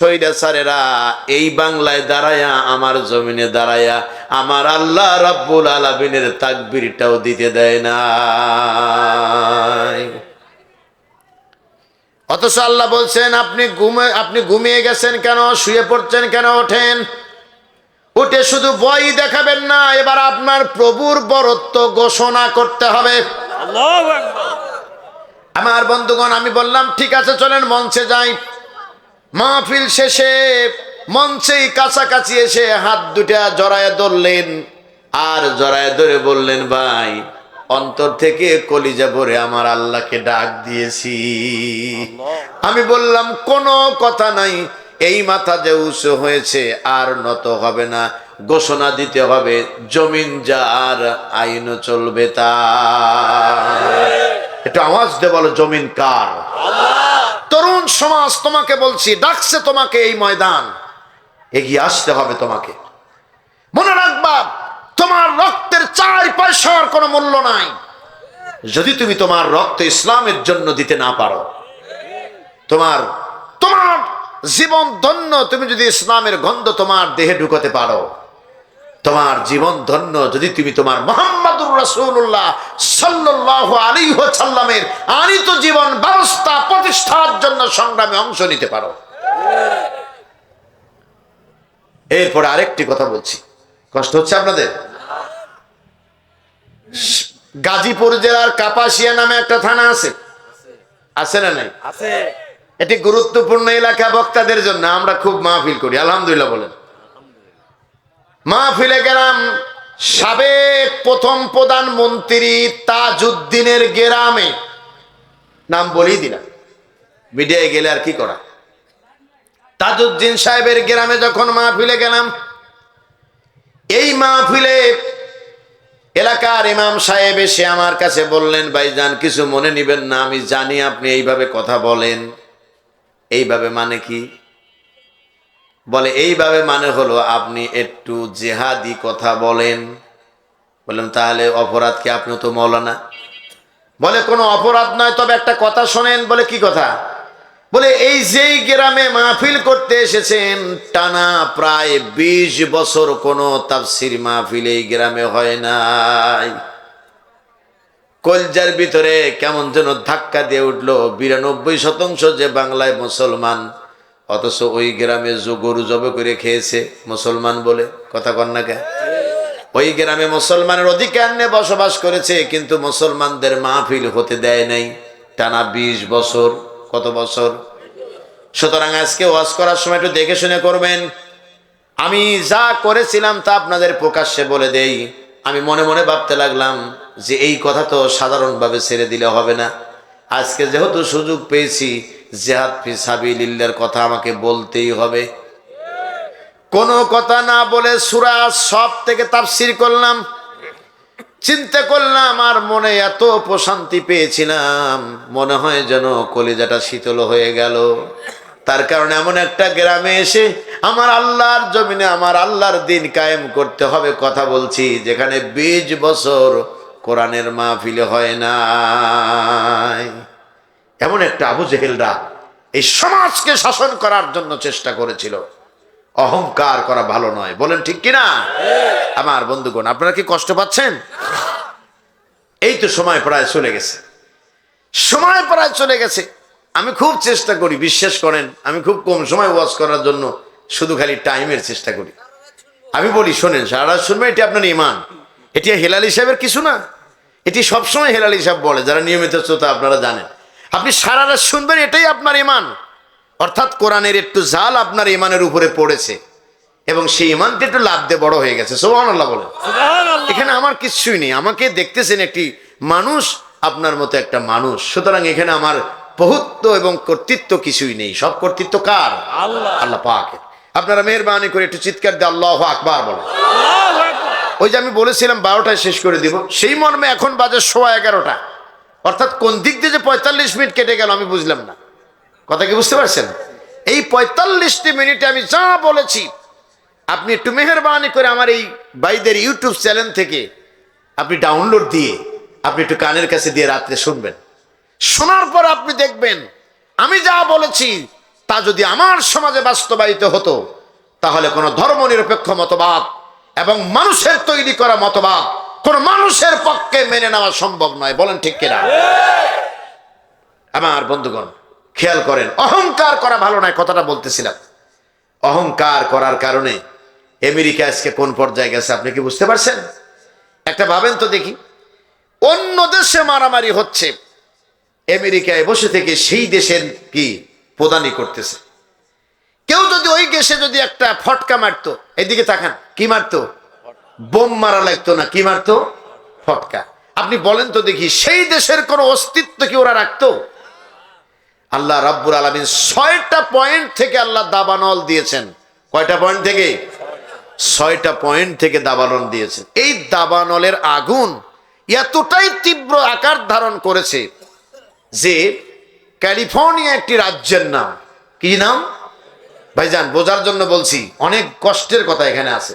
সৈরাচারেরা এই বাংলায় দাঁড়ায়া আমার জমিনে দাঁড়ায়া আমার আল্লাহ রাব্বুল আলামিনের তাকবীরটাও দিতে দেয় না অথচ আল্লাহ বলছেন আপনি ঘুমে আপনি ঘুমিয়ে গেছেন কেন? শুয়ে পড়ছেন কেন? ওঠেন। উঠে শুধু বই দেখাবেন না এবার আপনার প্রভুর বরত্ব ঘোষণা করতে হবে। আমার বন্ধুগণ আমি বললাম ঠিক আছে চলেন মঞ্চে যাই। মাহফিল শেষে মঞ্চেই কাছাকাছি এসে হাত দুটা জড়ায় ধরলেন। আর জড়ায় ধরে বললেন ভাই অন্তর থেকে কলিজা ভরে আমার আল্লাহকে ডাক দিয়েছি। আমি বললাম কোনো কথা নাই। এই মাথা যে উঁচু হয়েছে আর নত হবে না। ঘোষণা দিতে হবে জমিন যার আইন চলবে তা একটু আওয়াজ দে বলো জমিন কার? তরুণ সমাজ তোমাকে বলছি, ডাকছে তোমাকে এই ময়দান। এগিয়ে আসতে হবে তোমাকে। মনে রাখবা, তোমার রক্তের চার পয়সার কোনো মূল্য নাই। যদি তুমি তোমার রক্ত ইসলামের জন্য দিতে না পারো, তোমার তোমার জীবন ধন্য তুমি যদি ইসলামের গন্ধ তোমার দেহে ঢুকাতে পারো। তোমার জীবন ধন্য যদি তুমি তোমার মোহাম্মদুর রাসূলুল্লাহ সাল্লাল্লাহু আলাইহি সাল্লামের আনিত জীবন ব্যবস্থা প্রতিষ্ঠার জন্য সংগ্রামে অংশ নিতে পারো। এরপর আরেকটি কথা বলছি। কষ্ট হচ্ছে আপনাদের? গাজীপুর জেলার কাপাসিয়া নামে একটা থানা আছে। আছে না নাই? আছে। এটি গুরুত্বপূর্ণ এলাকা বক্তাদের জন্য আমরা খুব মাহফিল করি আলহামদুলিল্লাহ বলেন। মাহফিলে গেলাম, সাবেক প্রথম প্রধানমন্ত্রী তাজউদ্দিনের গ্রামে। নাম বলি দিলাম। মিডিয়ায় গেলে আর কি করা? তাজউদ্দিন সাহেবের গ্রামে যখন মাহফিলে গেলাম, এই মাহফিলে এলাকার ইমাম সাহেব এসে আমার কাছে বললেন, ভাইজান, কিছু মনে নিবেন না, আমি জানি আপনি এইভাবে কথা বলেন। এইভাবে মানে কি? বলে, এইভাবে মানে হলো আপনি একটু জেহাদি কথা বলেন। বললাম, তাহলে অপরাধ কি আপনি তো মৌলানা? বলে, কোনো অপরাধ নয়, তবে একটা কথা শোনেন। বলে, কি কথা? বলে, এই যেই গ্রামে মাহফিল করতে এসেছেন, টানা প্রায় বিশ বছর কোনো তাফসির মাহফিল এই গ্রামে হয় নাই। কলজার ভিতরে কেমন যেন ধাক্কা দিয়ে উঠল, বিরানব্বই শতাংশ যে বাংলায় মুসলমান অথচ ওই গ্রামে গরু জবে করে খেয়েছে, মুসলমান বলে, কথা কন না কে ওই গ্রামে মুসলমানের অধিকার নিয়ে বসবাস করেছে, কিন্তু মুসলমানদের মাহফিল হতে দেয় নাই। টানা বিশ বছর, কত বছর? সুতরাং আজকে ওয়াজ করার সময় একটু দেখে শুনে করবেন, আমি যা করেছিলাম তা আপনাদের প্রকাশ্যে বলে দেই। আমি মনে মনে ভাবতে লাগলাম যে এই কথা তো সাধারণভাবে ছেড়ে দিলে হবে না। আজকে যেহেতু সুযোগ পেয়েছি জেহাদ ফি সাবিলিল্লার কথা আমাকে বলতেই হবে। কোনো কথা না বলে সুরা সব থেকে তাফসির করলাম, চিন্তা করলাম আর মনে এত প্রশান্তি পেয়েছিলাম, মনে হয় যেন কলিজাটা শীতল হয়ে গেল। তার কারণে এমন একটা গ্রামে এসে আমার আল্লাহর জমিনে আমার আল্লাহর দিন কায়েম করতে হবে কথা বলছি, যেখানে বিশ বছর কোরআনের মাহফিলে হয় না এমন একটা আবু জেহেলরা এই সমাজকে শাসন করার জন্য চেষ্টা করেছিল। অহংকার করা ভালো নয়। বলেন ঠিক কিনা? আমার বন্ধুগণ, আপনারা কি কষ্ট পাচ্ছেন? এই তো সময় প্রায় চলে গেছে। সময় প্রায় চলে গেছে। আমি খুব চেষ্টা করি, বিশ্বাস করেন, আমি খুব কম সময় ওয়াজ করার জন্য শুধু খালি টাইমের চেষ্টা করি। আমি বলি, শোনেন, সারা রাত শুনবেন, এটি আপনার ইমান। এটি হেলাল হিসাবের কিছু না। এটি সবসময় হেলাল হিসাব বলে, যারা নিয়মিত শ্রোতা আপনারা জানেন। আপনি সারা রাত শুনবেন এটাই আপনার ইমান অর্থাৎ কোরআনের একটু জাল আপনার ইমানের উপরে পড়েছে এবং সেই ইমানটা একটু লাভ দিয়ে বড় হয়ে গেছে। সোহান আল্লাহ সুবহানাল্লাহ। এখানে আমার কিছুই নেই। আমাকে দেখতেছেন একটি মানুষ আপনার মতো একটা মানুষ। সুতরাং এখানে আমার বহুত্ব এবং কর্তৃত্ব কিছুই নেই। সব কর্তৃত্ব কার? আল্লাহ। আল্লাহ পাকে আপনারা মেহরবানি করে একটু চিৎকার দিয়ে আল্লাহ আকবার আকবার। ওই যে আমি বলেছিলাম বারোটায় শেষ করে দিব। সেই মর্মে এখন বাজার সোয়া এগারোটা। অর্থাৎ কোন দিক দিয়ে যে পঁয়তাল্লিশ মিনিট কেটে গেল আমি বুঝলাম না। কথা কি বুঝতে পারছেন? এই পঁয়তাল্লিশটি মিনিটে আমি যা বলেছি, আপনি একটু মেহরবানি করে আমার এই বাইদের ইউটিউব চ্যানেল থেকে আপনি ডাউনলোড দিয়ে, আপনি একটু কানের কাছে দিয়ে রাত্রে শুনবেন। শোনার পর আপনি দেখবেন, আমি যা বলেছি তা যদি আমার সমাজে বাস্তবায়িত হতো, তাহলে কোনো ধর্মনিরপেক্ষ মতবাদ এবং মানুষের তৈরি করা মতবাদ কোন মানুষের পক্ষে মেনে নেওয়া সম্ভব নয়, বলেন ঠিক কিনা? আমার বন্ধুগণ, খেয়াল করেন, অহংকার করা ভালো নয়, কথাটা বলতেছিলাম। অহংকার করার কারণে আমেরিকা আজকে কোন পর্যায়ে গেছে, আপনি কি বুঝতে পারছেন? একটা ভাবেন তো দেখি, অন্য দেশে মারামারি হচ্ছে, আমেরিকায় বসে থেকে সেই দেশের কি প্রদানি করতেছে। কেউ যদি ওই দেশে যদি একটা ফটকা মারতো, এদিকে তাকান, কি মারতো? বোম মারা লাগতো না, কি মারতো? ফটকা। আপনি বলেন তো দেখি, সেই দেশের কোনো অস্তিত্ব কি ওরা রাখতো? আল্লাহ রাব্বুল আলমিন ছয়টা পয়েন্ট থেকে আল্লাহ দাবানল দিয়েছেন। কয়টা পয়েন্ট থেকে? ছয়টা পয়েন্ট থেকে দাবানল দিয়েছেন। এই দাবানলের আগুন এতটাই তীব্র আকার ধারণ করেছে যে ক্যালিফোর্নিয়া একটি রাজ্যের নাম। কি নাম? ভাইজান, বোঝার জন্য বলছি, অনেক কষ্টের কথা এখানে আছে।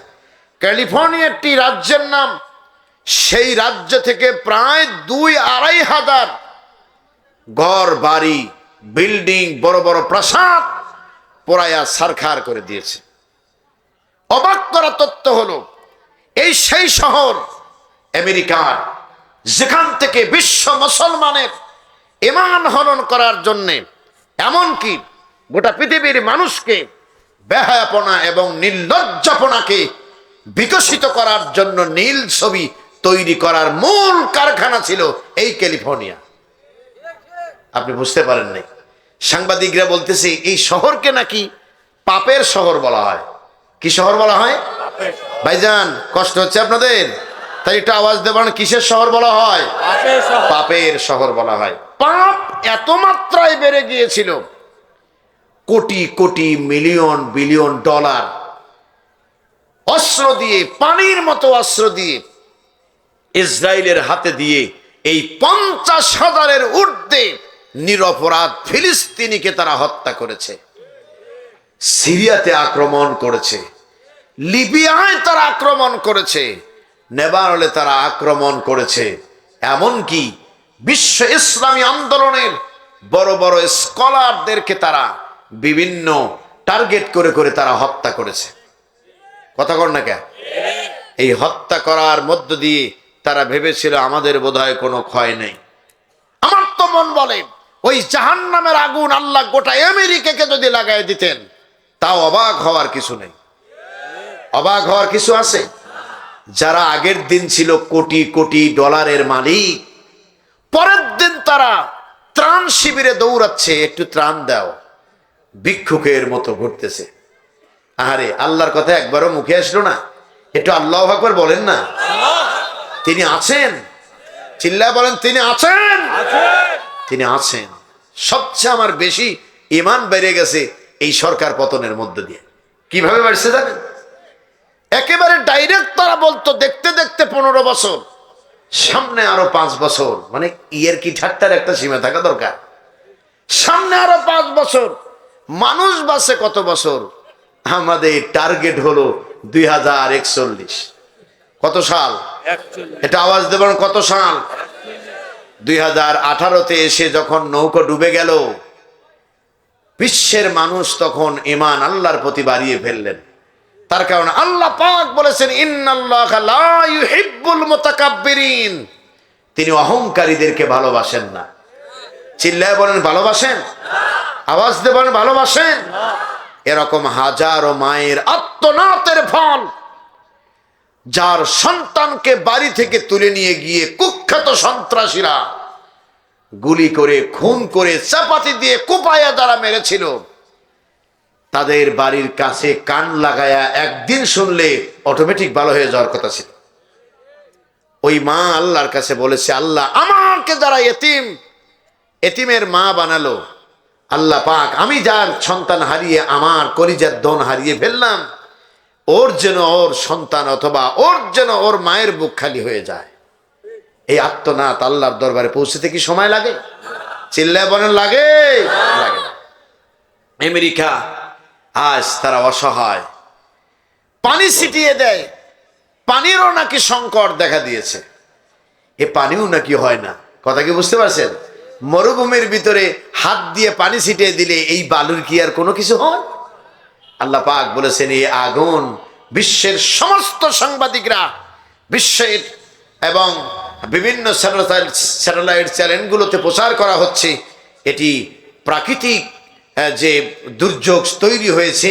ক্যালিফোর্নিয়া একটি রাজ্যের নাম। সেই রাজ্য থেকে প্রায় দুই আড়াই হাজার ঘর, বাড়ি, বিল্ডিং, বড় বড় প্রাসাদ পোড়ায়া সারখার করে দিয়েছে। অবাক করা তথ্য হলো, এই সেই শহর আমেরিকার যেখান থেকে বিশ্ব মুসলমানের ইমান হরণ করার জন্যে, এমনকি গোটা পৃথিবীর মানুষকে বেহায়াপনা এবং নির্লজ্জাপনাকে বিকশিত করার জন্য নীল ছবি তৈরি করার মূল কারখানা ছিল এই ক্যালিফোর্নিয়া। আপনি বুঝতে পারেন নাই। সাংবাদিকরা বলতেছে এই শহরকে নাকি পাপের শহর বলা হয়। কি শহর বলা হয়? ভাইজান কষ্ট হচ্ছে আপনাদের? তাই একটু আওয়াজ দেবেন কিসের শহর বলা হয়? পাপের শহর। পাপের শহর বলা হয়। পাপ এত মাত্রায় বেড়ে গিয়েছিল। Crore crore million billion dollar অস্ত্র দিয়ে, পানির মতো অস্ত্র দিয়ে ইসরায়েলের হাতে দিয়ে এই পঞ্চাশ হাজারের ঊর্ধ্বে নিরপরাধ ফিলিস্তিনিকে তারা হত্যা করেছে। সিরিয়াতে আক্রমণ করেছে। লিবিয়ায় তারা আক্রমণ করেছে। নেবারলে তারা আক্রমণ করেছে। এমনকি বিশ্ব ইসলামী আন্দোলনের বড় বড় স্কলারদেরকে তারা বিভিন্ন টার্গেট করে করে তারা হত্যা করেছে। কথা কর না কে? এই হত্যা করার মধ্য দিয়ে তারা ভেবেছিল আমাদের বোধহয় কোনো ক্ষয় নেই। আমার তো মন বলে, ওই জাহান নামের আগুন আল্লাহ গোটা আমেরিকাকে যদি লাগাই দিতেন, তাও অবাক হওয়ার কিছু নেই। অবাক হওয়ার কিছু আছে? যারা আগের দিন ছিল কোটি কোটি ডলারের মালিক, পরের দিন তারা ত্রাণ শিবিরে দৌড়াচ্ছে, একটু ত্রাণ দাও, ভিক্ষুকের মতো ঘুরতেছে। আরে আল্লাহর কথা একবারও মুখে আসলো না। একটু আল্লাহ আকবর বলেন না। তিনি আছেন? চিল্লা বলেন, তিনি আছেন? আছে। তিনি আছেন। সবচেয়ে আমার বেশি ইমান বেড়ে গেছে এই সরকার পতনের মধ্য দিয়ে। কীভাবে বাড়ছে জানেন? একেবারে ডাইরেক্ট তারা বলতো, দেখতে দেখতে পনেরো বছর, সামনে আরও পাঁচ বছর। মানে ইয়ের কি ঠাট্টার একটা সীমা থাকা দরকার? সামনে আরও পাঁচ বছর, মানুষ বাসে কত বছর? আমাদের টার্গেট হলো দুই হাজার একচল্লিশ। কত সাল? এটা আওয়াজ দেবেন কত সাল? দুই হাজার আঠারোতে এসে যখন নৌকো ডুবে গেল বিশ্বের মানুষ তখন ইমান আল্লাহর প্রতি বাড়িয়ে ফেললেন। তার কারণে আল্লাহ পাক বলেছেন মুতাকাব্বিরিন। তিনি অহংকারীদেরকে ভালোবাসেন না। চিল্লায় বলেন ভালোবাসেন? আওয়াজ দেবেন ভালোবাসেন? এরকম হাজারো মায়ের আত্মনাথের ফল, যার সন্তানকে বাড়ি থেকে তুলে নিয়ে গিয়ে কুখ্যাত সন্ত্রাসীরা গুলি করে, খুন করে, চাপাতি দিয়ে কুপায়া যারা মেরেছিল, তাদের বাড়ির কাছে কান লাগায়া একদিন শুনলে অটোমেটিক ভালো হয়ে যাওয়ার কথা ছিল। ওই মা আল্লাহর কাছে বলেছে, আল্লাহ আমাকে যারা এতিম, এতিমের মা বানালো আল্লাহ পাক, আমি যার সন্তান হারিয়ে, আমার কলিজার দন হারিয়ে ফেললাম, ওর যেন ওর সন্তান অথবা ওর যেন ওর মায়ের বুক খালি হয়ে যায়। এই আত্মনাথ আল্লাহর দরবারে পৌঁছতে কি সময় লাগে? চিল্লায় বলেন, লাগে? লাগে না। আমেরিকা, আজ তারা অসহায়। পানি ছিটিয়ে দেয়। পানিরও নাকি সংকট দেখা দিয়েছে। এ পানিও নাকি হয় না। কথা কি বুঝতে পারছেন? মরুভূমির ভিতরে হাত দিয়ে পানি ছিটিয়ে দিলে এই বালুর কি আর কোনো কিছু হয়? আল্লাহ পাক বলেছেন এই আগুন বিশ্বের সমস্ত সাংবাদিকরা, বিশ্বের এবং বিভিন্ন স্যাটেলাইট চ্যানেলগুলোতে প্রচার করা হচ্ছে। এটি প্রাকৃতিক যে দুর্যোগ তৈরি হয়েছে,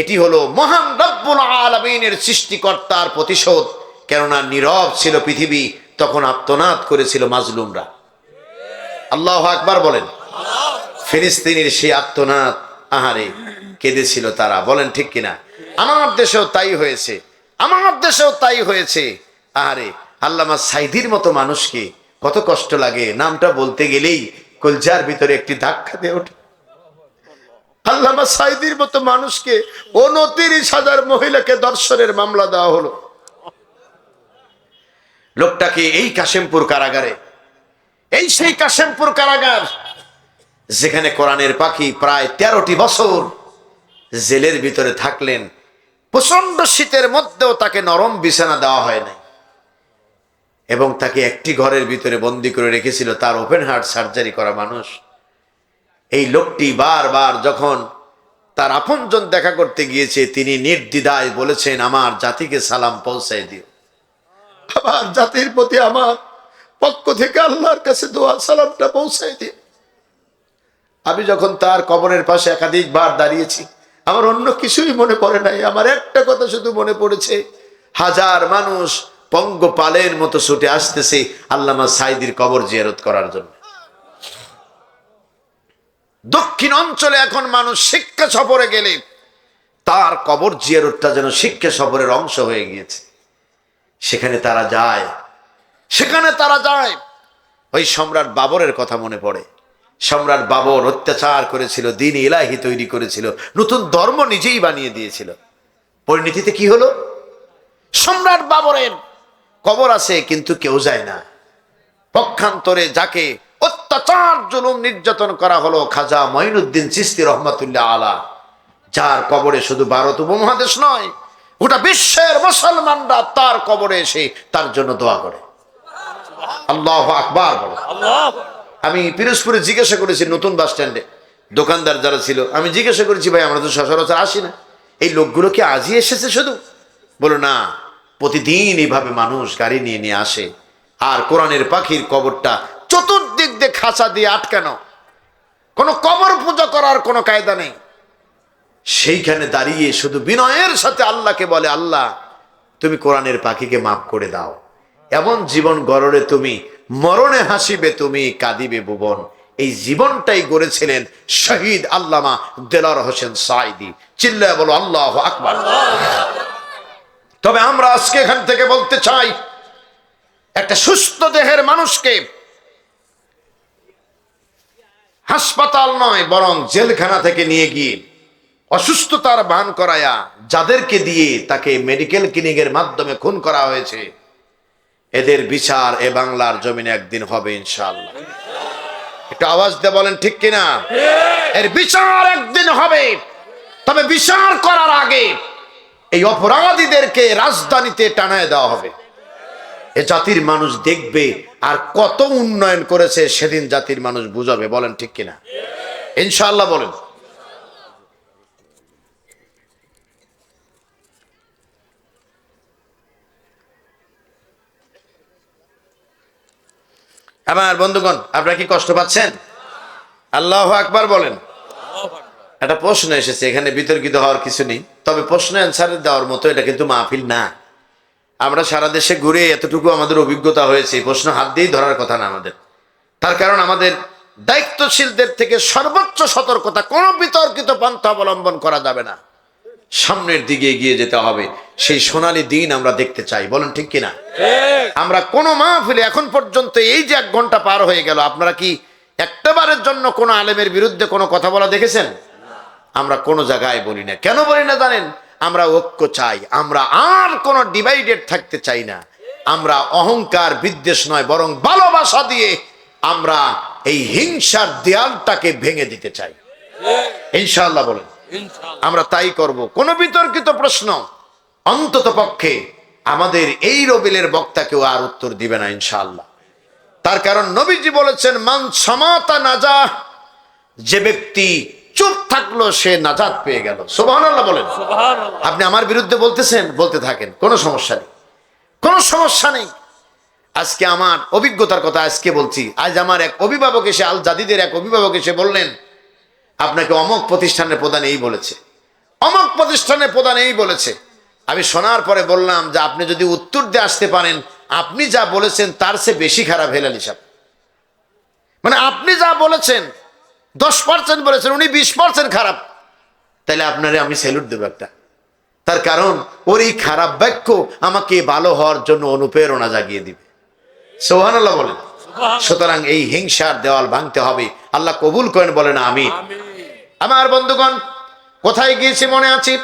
এটি হলো মহান রব্বুল আলমিনের সৃষ্টিকর্তার প্রতিশোধ। কেননা নীরব ছিল পৃথিবী, তখন আত্মনাদ করেছিল মাজলুমরা। আল্লাহ আকবার বলেন। ফিলিস্তিনের সেই আত্মনাদ আহারে কেঁদেছিল তারা, বলেন ঠিক কিনা? আমার দেশেও তাই হয়েছে, আমার দেশেও তাই হয়েছে। আহারে, আল্লামা সাইদির মতো মানুষকে কত কষ্ট লাগে, নামটা বলতে গেলেই কলজার ভিতরে একটি ধাক্কা দিয়ে ওঠে। আল্লামা সাইদির মতো মানুষকে উনতিরিশ হাজার মহিলাকে দর্শনের মামলা দেওয়া হলো। লোকটাকে এই কাশেমপুর কারাগারে এই সেই কাশেমপুর কারাগার, যেখানে কোরআনের পাখি প্রায় তেরোটি বছর জেলের ভিতরে থাকলেন প্রচণ্ড শীতের মধ্যেও তাকে নরম বিছানা দেওয়া হয় নাই। এবং তাকে একটি ঘরের ভিতরে বন্দি করে রেখেছিল তার ওপেন হার্ট সার্জারি করা মানুষ। এই লোকটি বারবার যখন তার আপনজন দেখা করতে গিয়েছে, তিনি নির্দ্বিধায় বলেছেন, আমার জাতিকে সালাম পৌঁছায় দিও। আমার জাতির প্রতি আমার পক্ষ থেকে আল্লাহর কাছে দোয়া, সালামটা পৌঁছায় দিও আমি যখন তার কবরের পাশে একাধিকবার দাঁড়িয়েছি, আমার অন্য কিছুই মনে পড়ে নাই। আমার একটা কথা শুধু মনে পড়েছে, হাজার মানুষ পঙ্গপালের মতো ছুটে আসতেছে আল্লামা সাইদির কবর জিয়ারত করার জন্য। দক্ষিণ অঞ্চলে এখন মানুষ শিক্ষা সফরে গেলে তার কবর জিয়ারতটা যেন শিক্ষা সফরের অংশ হয়ে গিয়েছে। সেখানে তারা যায় সেখানে তারা যায়। ওই সম্রাট বাবরের কথা মনে পড়ে। সম্রাট বাবর অত্যাচার করেছিল, দিন ইলাহি তৈরি করেছিল, নতুন ধর্ম নিজেই বানিয়ে দিয়েছিল। পরিণতিতে কি হলো? সম্রাট বাবরের কবর আছে, কিন্তু কেউ যায় না। পক্ষান্তরে যাকে অত্যাচার, জুলুম নির্যাতন করা হলো, খাজা মঈনুদ্দিন চিস্তি রহমাতুল্লাহ আলা, যার কবরে শুধু ভারত উপমহাদেশ নয়, গোটা বিশ্বের মুসলমানরা তার কবরে এসে তার জন্য দোয়া করে। আল্লাহ আকবার বলে। আমি পিরোজপুরে জিজ্ঞাসা করেছি নতুন বাস স্ট্যান্ডে। দোকানদার যারা ছিল আমি জিজ্ঞাসা করেছি ভাই আমরা তো সচরাচর আসি না। এই লোকগুলো কি আজই এসেছে শুধু? বলো না প্রতিদিন এইভাবে মানুষ গাড়ি নিয়ে নিয়ে আসে। আর কোরআনের পাখির কবরটা চতুর্দিক দিয়ে খাঁচা দিয়ে আটকানো। কোনো কবর পূজা করার কোনো কায়দা নেই। সেইখানে দাঁড়িয়ে শুধু বিনয়ের সাথে আল্লাহকে বলে আল্লাহ তুমি কোরআনের পাখিকে মাফ করে দাও। এমন জীবন গড়রে তুমি, মরণে হাসিবে তুমি, কাঁদিবে ভুবন। এই জীবনটাই গড়েছিলেন শহীদ আল্লামা দেলার হোসেন সাইদি চিল্লায় বলো, আল্লাহ আকবার। তবে আমরা আজকে এখান থেকে বলতে চাই, একটা সুস্থ দেহের মানুষকে হাসপাতাল নয়, বরং জেলখানা থেকে নিয়ে গিয়ে অসুস্থতার ভান করায়া যাদেরকে দিয়ে তাকে মেডিকেল ক্লিনিকের মাধ্যমে খুন করা হয়েছে। এদের বিচার এ বাংলার জমিনে একদিন হবে ইনশাআল্লাহ। একটু আওয়াজ দিয়ে বলেন, ঠিক কিনা? এর বিচার একদিন হবে। তবে বিচার করার আগে এই অপরাধীদেরকে রাজধানীতে টানায় দেওয়া হবে। এ জাতির মানুষ দেখবে আর কত উন্নয়ন করেছে, সেদিন জাতির মানুষ বুঝাবে। বলেন, ঠিক কিনা? ইনশাল্লাহ বলেন। আমার বন্ধুগণ, আপনারা কি কষ্ট পাচ্ছেন? আল্লাহ আকবার বলেন। একটা প্রশ্ন এসেছে, এখানে বিতর্কিত হওয়ার কিছু নেই। তবে প্রশ্ন অ্যান্সার দেওয়ার মতো এটা কিন্তু মাহফিল না। আমরা সারা দেশে ঘুরে এতটুকু আমাদের অভিজ্ঞতা হয়েছে প্রশ্ন হাত দিয়েই ধরার কথা না আমাদের। তার কারণ আমাদের দায়িত্বশীলদের থেকে সর্বোচ্চ সতর্কতা, কোনো বিতর্কিত পন্থা অবলম্বন করা যাবে না। সামনের দিকে এগিয়ে যেতে হবে। সেই সোনালী দিন আমরা দেখতে চাই। বলেন ঠিক কিনা? আমরা কোনো মাহফিলে এখন পর্যন্ত এই যে এক ঘণ্টা পার হয়ে গেল আপনারা কি একটাবারের জন্য কোনো আলেমের বিরুদ্ধে কোনো কথা বলা দেখেছেন? আমরা কোনো জায়গায় বলি না। কেন বলি না জানেন? আমরা ঐক্য চাই। আমরা আর কোনো ডিভাইডেড থাকতে চাই না। আমরা অহংকার বিদ্বেষ নয় বরং ভালোবাসা দিয়ে আমরা এই হিংসার দেয়ালটাকে ভেঙে দিতে চাই। ইনশাআল্লাহ বলেন। আমরা তাই করব। কোনো বিতর্কিত প্রশ্ন? অন্তত পক্ষে আমাদের এই রবিলের বক্তা কেউ আর উত্তর দিবে না ইনশাআল্লাহ। তার কারণ নবীজি বলেছেন মান সমাতা নাজা যে ব্যক্তি চুপ থাকল সে নাজাত পেয়ে গেল। সুবহানাল্লাহ বলেন। আপনি আমার বিরুদ্ধে বলতেছেন বলতে থাকেন কোনো সমস্যা নেই। কোনো সমস্যা নেই। আজকে আমার অভিজ্ঞতার কথা আজকে বলছি। আজ আমার এক অভিভাবক এসে আল জাদিদের এক অভিভাবক এসে বললেন আপনাকে অমক প্রতিষ্ঠানের প্রধান এই বলেছে। অমক প্রতিষ্ঠানের প্রধান এই বলেছে। আমি শোনার পরে বললাম যে আপনি যদি উত্তর দিয়ে আসতে পারেন, আপনি যা বলেছেন তার চেয়ে বেশি খারাপ হেলাল হিসাব মানে আপনি যা বলেছেন, দশ পার্সেন্ট বলেছেন, উনি বিশ পার্সেন্ট খারাপ। তাহলে আপনারে আমি স্যালুট দেবো একটা। তার কারণ, ওর এই খারাপ বাক্য আমাকে ভালো হওয়ার জন্য অনুপ্রেরণা জাগিয়ে দিবে। সোহানাল্লাহ বলেন। সুতরাং এই হিংসার দেওয়াল ভাঙতে হবে। আল্লাহ কবুল করেন, বলেন আমি আমার বন্ধুগণ, কোথায় গিয়েছে মনে আছে?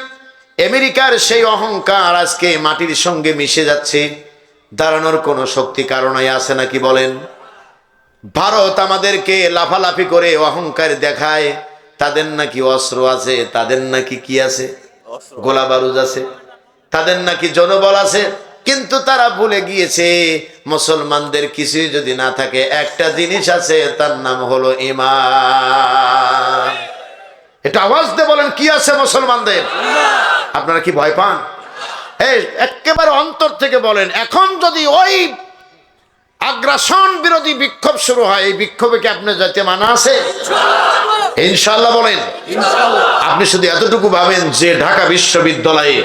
আমেরিকার সেই অহংকার আজকে মাটির সঙ্গে মিশে যাচ্ছে। দাঁড়ানোর কোনো শক্তি কারণে আছে নাকি বলেন? ভারত আমাদেরকে লাফালাফি করে অহংকার দেখায়। তাদের নাকি অস্ত্র আছে, তাদের নাকি কি আছে? গোলা বারুদ আছে, তাদের নাকি জনবল আছে। কিন্তু তারা ভুলে গিয়েছে, মুসলমানদের কিছুই যদি না থাকে, একটা জিনিস আছে, তার নাম হলো ইমান এটা আওয়াজ দিয়ে বলেন কি আছে মুসলমানদের? আপনারা কি ভয় পান? এই একেবারে অন্তর থেকে বলেন এখন যদি ওই আগ্রাসন বিরোধী বিক্ষোভ শুরু হয় এই বিক্ষোভে কি আপনার যাতে মানা আছে? ইনশাল্লাহ বলেন। আপনি শুধু এতটুকু ভাবেন যে ঢাকা বিশ্ববিদ্যালয়ে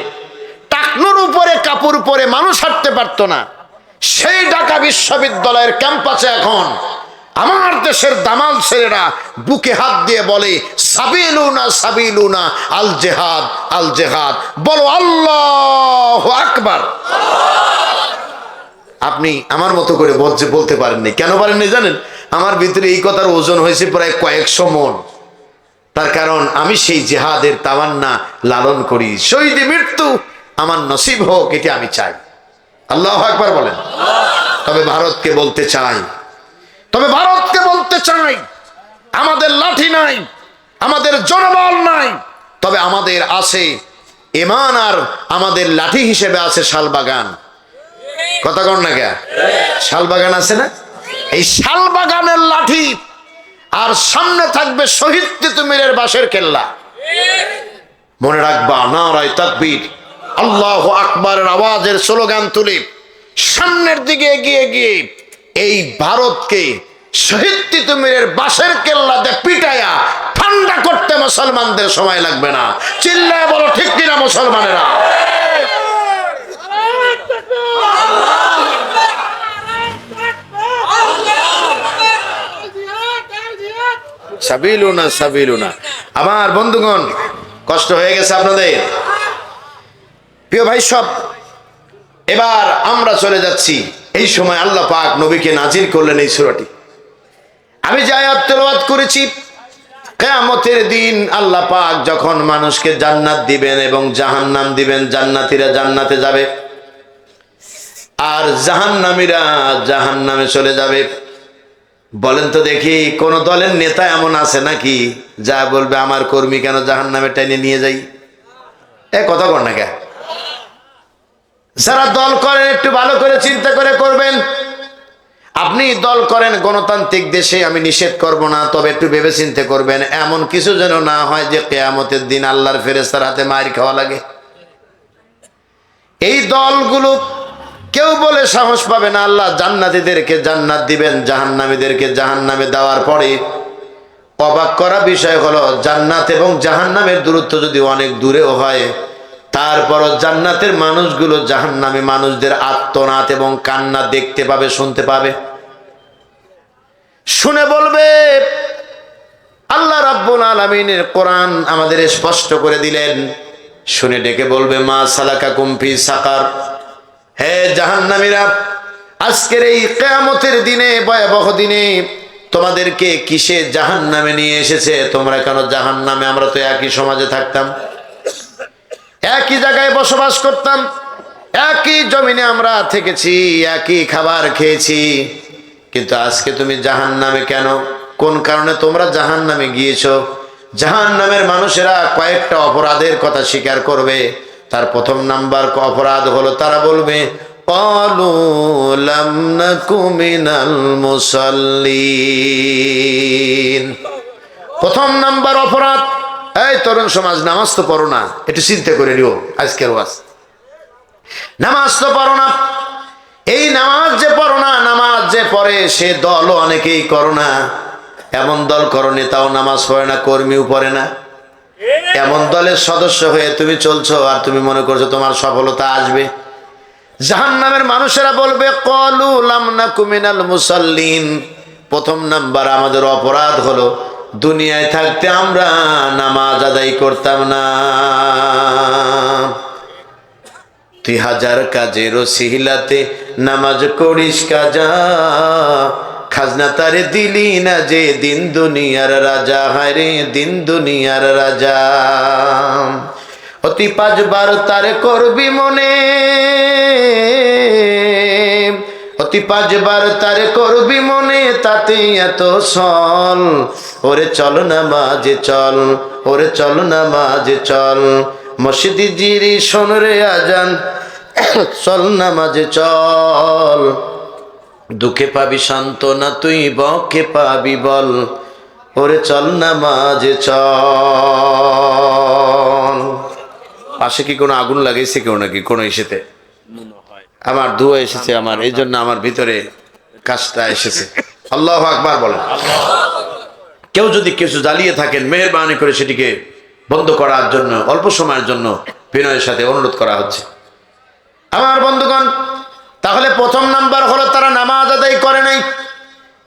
টাকনুর উপরে কাপড় পরে মানুষ হাঁটতে পারতো না। সেই ঢাকা বিশ্ববিদ্যালয়ের ক্যাম্পাসে এখন আমার দেশের দামাল ছেলেরা বুকে হাত দিয়ে বলে, সাবিলুনা সাবিলুনা, আল জেহাদ আল জেহাদ। বলো, আল্লাহ আকবার। আপনি আমার মতো করে বলছে বলতে পারেননি। কেন পারেননি জানেন? আমার ভিতরে এই কথার ওজন হয়েছে প্রায় কয়েকশো মন। তার কারণ আমি সেই জেহাদের তামান্না লালন করি। শহীদে মৃত্যু আমার নসিব হোক, এটি আমি চাই। আল্লাহ একবার বলেন। তবে ভারতকে বলতে চাই তবে ভারতকে বলতে চাই, আমাদের লাঠি নাই, আমাদের জনবল নাই, তবে আমাদের আছে এমান আর আমাদের লাঠি হিসেবে আছে শালবাগান। কথা কন না কে শালবাগান আছে না? এই শালবাগানের লাঠি আর সামনে থাকবে শহীদ তিতুমিরের বাঁশের কেল্লা মনে রাখবা, নারায় তাকবীর, আল্লাহ আকবরের আওয়াজের স্লোগান তুলে সামনের দিকে এগিয়ে গিয়ে এই ভারতকে শহীদ তিতুমিরের বাঁশের কেল্লাতে পিটায়া ঠান্ডা করতে মুসলমানদের সময় লাগবে না। চিল্লায় বলো, ঠিক কিনা মুসলমানেরা? সাবিলুনা সাবিলুনা। আমার বন্ধুগণ, কষ্ট হয়ে গেছে আপনাদের? প্রিয় ভাই সব, এবার আমরা চলে যাচ্ছি। এই সময় আল্লাহ পাক নবীকে নাজির করলেন এই সুরাটি। আমি যাই তেলাওয়াত করেছি, কেয়ামতের দিন আল্লাহ পাক যখন মানুষকে জান্নাত দিবেন এবং জাহান্নাম দিবেন, জান্নাতীরা জান্নাতে যাবে, আর জাহান্নামীরা জাহান্নামে চলে যাবে। বলেন তো দেখি, কোন দলের নেতা এমন আছে নাকি, যা বলবে, আমার কর্মী কেন জাহান নামে টেনে নিয়ে যাই? এ কথা কর না কে? যারা দল করেন, একটু ভালো করে চিন্তা করে করবেন। আপনি দল করেন গণতান্ত্রিক দেশে, আমি নিষেধ করব না, তবে একটু ভেবে চিন্তে করবেন, এমন কিছু যেন না হয় যে কেয়ামতের দিন আল্লাহর ফেরেস্তার হাতে মার খাওয়া লাগে। এই দলগুলো কেউ বলে সাহস পাবে না, আল্লাহ জান্নাতীদেরকে জান্নাত দিবেন, জাহান্নামীদেরকে জাহান্নামে দেওয়ার পরে। অবাক করা বিষয় হলো, জান্নাত এবং জাহান্নামের দূরত্ব যদি অনেক দূরেও হয় তারপরও জান্নাতের মানুষগুলো জাহান্নামী মানুষদের আত্মনাথ এবং কান্না দেখতে পাবে, শুনতে পাবে। শুনে বলবে, আল্লাহ রাব্বুল আলমিনের কোরআন আমাদের স্পষ্ট করে দিলেন। শুনে ডেকে বলবে, মা সালাকা কুম্ফি সাকার। হে জাহান্নামীরা, আজকের এই কেয়ামতের দিনে, ভয়াবহ দিনে তোমাদেরকে কিসে জাহান্নামে নিয়ে এসেছে? তোমরা কেন জাহান্নামে? আমরা তো একই সমাজে থাকতাম। একই জায়গায় বসবাস করতাম, একই জমিনে আমরা থেকেছি, একই খাবার খেয়েছি। কিন্তু আজকে তুমি জাহান নামে কেন? কোন কারণে তোমরা জাহান নামে গিয়েছ? জাহান নামের মানুষেরা কয়েকটা অপরাধের কথা স্বীকার করবে। তার প্রথম নাম্বার অপরাধ হলো, তারা বলবে প্রথম নাম্বার অপরাধ এই তরুণ সমাজ, নামাজ তো পড়ো না, একটু চিন্তা করে নিও আজকের ওয়াজ। নামাজ তো পড়ো না। এই নামাজ যে পড়ো না, নামাজ যে পড়ে, সে দল অনেকেই করো না। এমন দল করো নেতাও নামাজ পড়ে না, কর্মীও পড়ে না। এমন দলের সদস্য হয়ে তুমি চলছো, আর তুমি মনে করছ তোমার সফলতা আসবে। জাহান নামের মানুষেরা বলবে, কলু লামনা কুমিনাল মুসাল্লিন। প্রথম নাম্বার আমাদের অপরাধ হলো দুনিয়ায় থাকতে আমরা নামাজ আদায় করতাম না। তুই হাজার কাজের সিহিলাতে নামাজ করিস কাজা। খাজনা তারে দিলি না যে দিন দুনিয়ার রাজা, হায় রে দিন দুনিয়ার রাজা। অতি পাঁচবার তারে করবি মনে। অতি পাঁচবার তারে করবি মনে তাতে এত সল। ওরে চল না মাঝে চল, ওরে চল না মাঝে চল। মসজিদি জিরি শোন রে আজান, চল না মাঝে চল। দুঃখে পাবি, শান্ত না তুই, বকে পাবি বল। ওরে চল না মাঝে চল। পাশে কি কোনো আগুন লাগাইছে কেউ নাকি, কোনো ইসেতে? আমার ধুয়া এসেছে আমার, এই জন্য আমার ভিতরে কাজটা এসেছে। আল্লাহ আকবার বলেন। কেউ যদি কিছু জ্বালিয়ে থাকেন, মেহরবানি করে সেটিকে বন্ধ করার জন্য, অল্প সময়ের জন্য বিনয়ের সাথে অনুরোধ করা হচ্ছে। আমার বন্ধুগণ, তাহলে প্রথম নাম্বার হলো, তারা নামাজ আদায় করে নাই।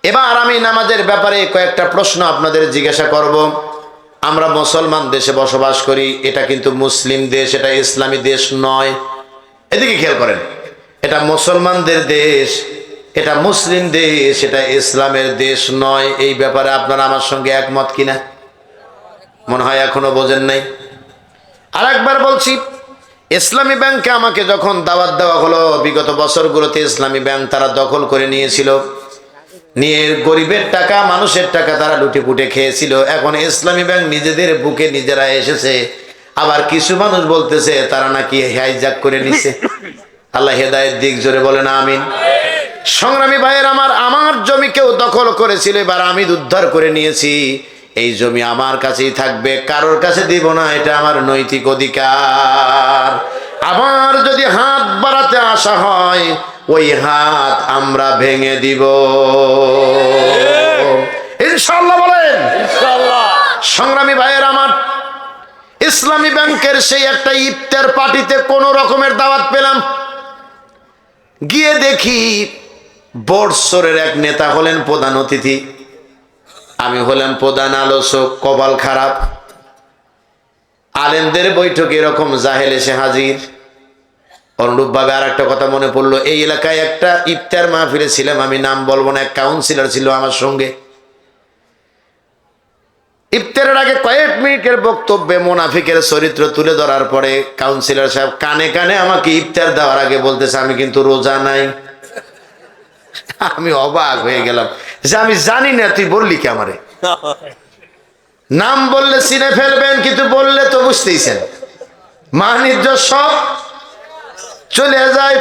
এবার আমি নামাজের ব্যাপারে কয়েকটা প্রশ্ন আপনাদের জিজ্ঞাসা করব। আমরা মুসলমান দেশে বসবাস করি, এটা কিন্তু মুসলিম দেশ, এটা ইসলামী দেশ নয়। এদিকে খেয়াল করেন। এটা মুসলমানদের দেশ, এটা মুসলিম দেশ, এটা ইসলামের দেশ নয়। এই ব্যাপারে আপনারা আমার সঙ্গে একমত কিনা? মনে হয় এখনও বোঝেন নাই। আর একবার বলছি, ইসলামী ব্যাংকে আমাকে যখন দাওয়াত দেওয়া হলো, বিগত বছরগুলোতে ইসলামী ব্যাংক তারা দখল করে নিয়েছিল। নিয়ে গরিবের টাকা, মানুষের টাকা তারা লুটে পুটে খেয়েছিল। এখন ইসলামী ব্যাংক নিজেদের বুকে নিজেরা এসেছে। আবার কিছু মানুষ বলতেছে, তারা নাকি হাইজাক করে নিছে। আল্লাহ হেদায়ের দিক, জোরে বলেন আমিন। সংগ্রামী ভাইয়ের, আমার আমার জমি কেউ দখল করেছিল, এবার আমি উদ্ধার করে নিয়েছি। এই জমি আমার কাছেই থাকবে, কারোর কাছে দিব না, এটা আমার নৈতিক অধিকার। আবার যদি হাত বাড়াতে আসা হয়, ওই হাত আমরা ভেঙে দিব। ইনশাল্লাহ বলেন। সংগ্রামী ভাইয়ের, আমার, ইসলামী ব্যাংকের সেই একটা ইফতার পার্টিতে কোনো রকমের দাওয়াত পেলাম। গিয়ে দেখি বর্ষরের এক নেতা হলেন প্রধান অতিথি। আমি হলাম প্রধান আলোচক, কপাল খারাপ। আলেমদের বৈঠকে এরকম, জাহেল এসে হাজির। অনুরূপভাবে আর একটা কথা মনে পড়ল, এই এলাকায় একটা ইফতার মাহফিলে ছিলাম, আমি নাম বলব না, এক কাউন্সিলর ছিল আমার সঙ্গে। ইফতারের আগে কয়েক মিনিটের বক্তব্যে মোনাফিকের চরিত্র তুলে ধরার পরে কাউন্সিলর সাহেব কানে কানে আমাকে ইফতার দেওয়ার আগে বলতেছে, আমি কিন্তু রোজা নাই। আমি অবাক হয়ে গেলাম। যে আমি জানি না, তুই বললি কি আমারে? নাম বললে চিনে ফেলবেন, কিন্তু বললে তো বুঝতেইছেন মানিজ্য সব চলে যায়।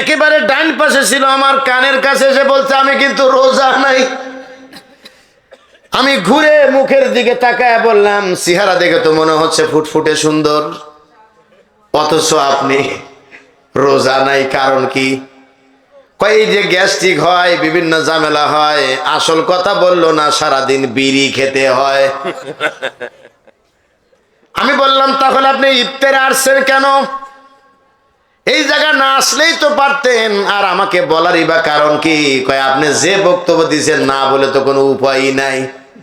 একেবারে ডান পাশে ছিল আমার কানের কাছে এসে বলছে, আমি কিন্তু রোজা নাই। আমি ঘুরে মুখের দিকে তাকায় বললাম চেহারা দেখে তো মনে হচ্ছে ফুটফুটে সুন্দর। অথচ আপনি রোজা নাই, কারণ কি? এই যে গ্যাস্ট্রিক হয়, বিভিন্ন ঝামেলা হয়, আসল কথা বলল না, সারাদিন বিড়ি খেতে হয়। আমি বললাম তখন আপনি ইফতারে আসছেন কেন? এই জায়গা না আসলেই তো পারতেন। আর আমাকে বলারই বা কারণ কি? কয়, আপনি যে বক্তব্য দিয়েছেন না বলে তো কোনো উপায়ই নাই।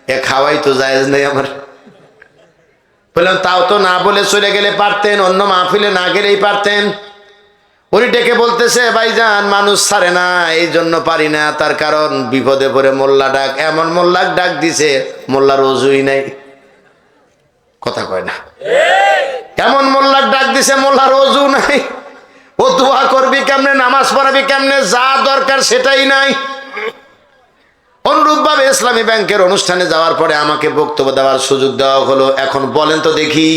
এ খাওয়াই তো জায়েজ নেই আমার। বললাম, তাও তো না বলে চলে গেলে পারতেন, অন্য মাহফিলে না গেলেই পারতেন। উনি ডেকে বলতেছে, ভাইজান, মানুষ ছাড়ে না, এই জন্য পারি না। তার কারণ, বিপদে পড়ে মোল্লা ডাক, এমন মোল্লাক ডাক দিছে, মোল্লার অজুই নাই। কথা কয় না। এমন মোল্লার ডাক দিছে, মোল্লার অজু নাই। ও দোয়া করবি কেমনে, নামাজ পড়াবি কেমনে, যা দরকার সেটাই নাই। অনুরূপভাবে ইসলামী ব্যাংকের অনুষ্ঠানে যাওয়ার পরে আমাকে বক্তব্য দেওয়ার সুযোগ দেওয়া হলো। এখন বলেন তো দেখি,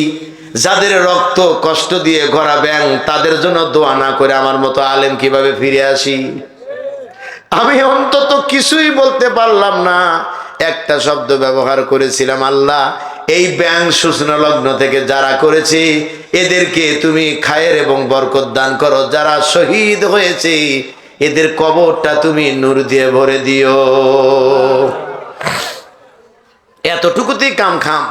যাদের রক্ত কষ্ট দিয়ে ঘোরা ব্যাং, তাদের জন্য দোয়া না করে আমার মতো আলেম কীভাবে ফিরে আসি? আমি অন্তত কিছুই বলতে পারলাম না। একটা শব্দ ব্যবহার করেছিলাম, আল্লাহ, এই ব্যাং সূচনা লগ্ন থেকে যারা করেছে, এদেরকে তুমি খায়ের এবং বরকত দান করো। যারা শহীদ হয়েছে এদের কবরটা তুমি নূর দিয়ে ভরে দিও। এতটুকুতেই কাম খাম।